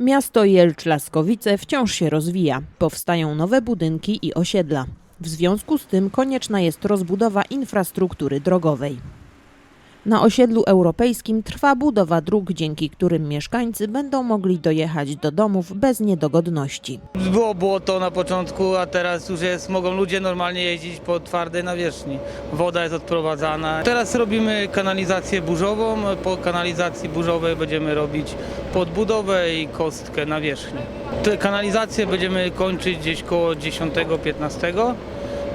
Miasto Jelcz-Laskowice wciąż się rozwija. Powstają nowe budynki i osiedla. W związku z tym konieczna jest rozbudowa infrastruktury drogowej. Na osiedlu europejskim trwa budowa dróg, dzięki którym mieszkańcy będą mogli dojechać do domów bez niedogodności. Było błoto na początku, a teraz już jest, mogą ludzie normalnie jeździć po twardej nawierzchni. Woda jest odprowadzana. Teraz robimy kanalizację burzową, po kanalizacji burzowej będziemy robić podbudowę i kostkę nawierzchni. Te kanalizację będziemy kończyć gdzieś koło 10-15.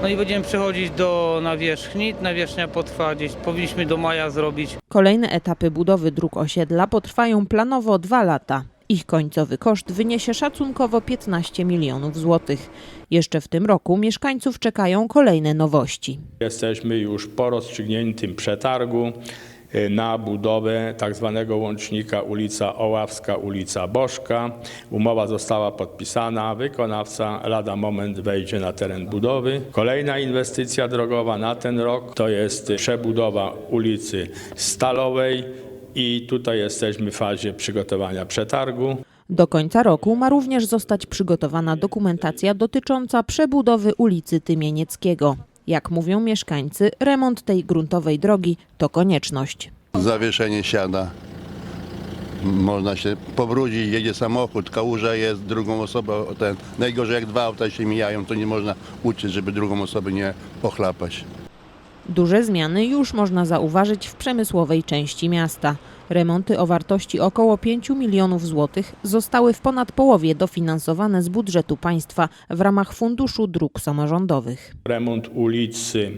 No i będziemy przechodzić do nawierzchni. Nawierzchnia potrwa gdzieś, powinniśmy do maja zrobić Kolejne etapy budowy dróg osiedla potrwają planowo dwa lata. Ich końcowy koszt wyniesie szacunkowo 15 milionów złotych. Jeszcze w tym roku mieszkańców czekają kolejne nowości. Jesteśmy już po rozstrzygniętym przetargu na budowę tak zwanego łącznika ulica Oławska, ulica Bożka. Umowa została podpisana, wykonawca lada moment wejdzie na teren budowy. Kolejna inwestycja drogowa na ten rok to jest przebudowa ulicy Stalowej i tutaj jesteśmy w fazie przygotowania przetargu. Do końca roku ma również zostać przygotowana dokumentacja dotycząca przebudowy ulicy Tymienieckiego. Jak mówią mieszkańcy, remont tej gruntowej drogi to konieczność. zawieszenie siada. Można się pobrudzić, jedzie samochód, kałuża jest, drugą osobę, ten, najgorzej jak dwa auta się mijają, to nie można uczyć, żeby drugą osobę nie pochlapać. Duże zmiany już można zauważyć w przemysłowej części miasta. Remonty o wartości około 5 milionów złotych zostały w ponad połowie dofinansowane z budżetu państwa w ramach Funduszu Dróg Samorządowych. remont ulicy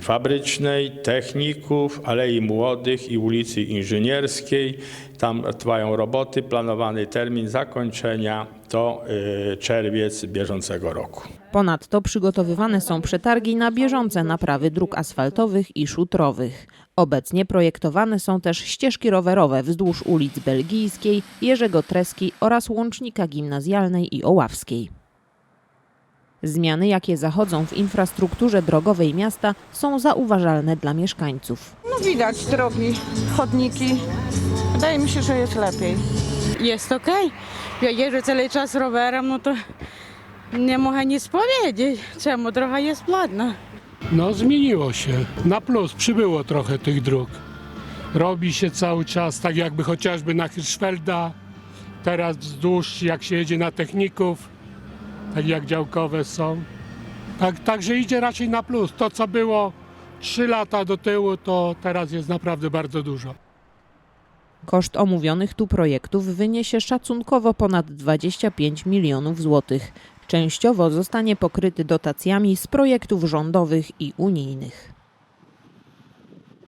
Fabrycznej, Techników, Alei Młodych i ulicy Inżynierskiej. Tam trwają roboty. Planowany termin zakończenia to y, czerwiec bieżącego roku. Ponadto przygotowywane są przetargi na bieżące naprawy dróg asfaltowych i szutrowych. Obecnie projektowane są też ścieżki rowerowe wzdłuż ulic Belgijskiej, Jerzego Treski oraz łącznika gimnazjalnej i Oławskiej. Zmiany, jakie zachodzą w infrastrukturze drogowej miasta, są zauważalne dla mieszkańców. No widać drogi, chodniki. Wydaje mi się, że jest lepiej. Jest okej. Ja jeżdżę cały czas rowerem, no to nie mogę nic powiedzieć. Czemu trochę jest ładna. No zmieniło się. Na plus przybyło trochę tych dróg. Robi się cały czas, tak jakby chociażby na Hirschfelda, teraz wzdłuż jak się jedzie na techników, tak jak działkowe są. Tak, także idzie raczej na plus. To co było 3 lata do tyłu, to teraz jest naprawdę bardzo dużo. Koszt omówionych tu projektów wyniesie szacunkowo ponad 25 milionów złotych. Częściowo zostanie pokryty dotacjami z projektów rządowych i unijnych.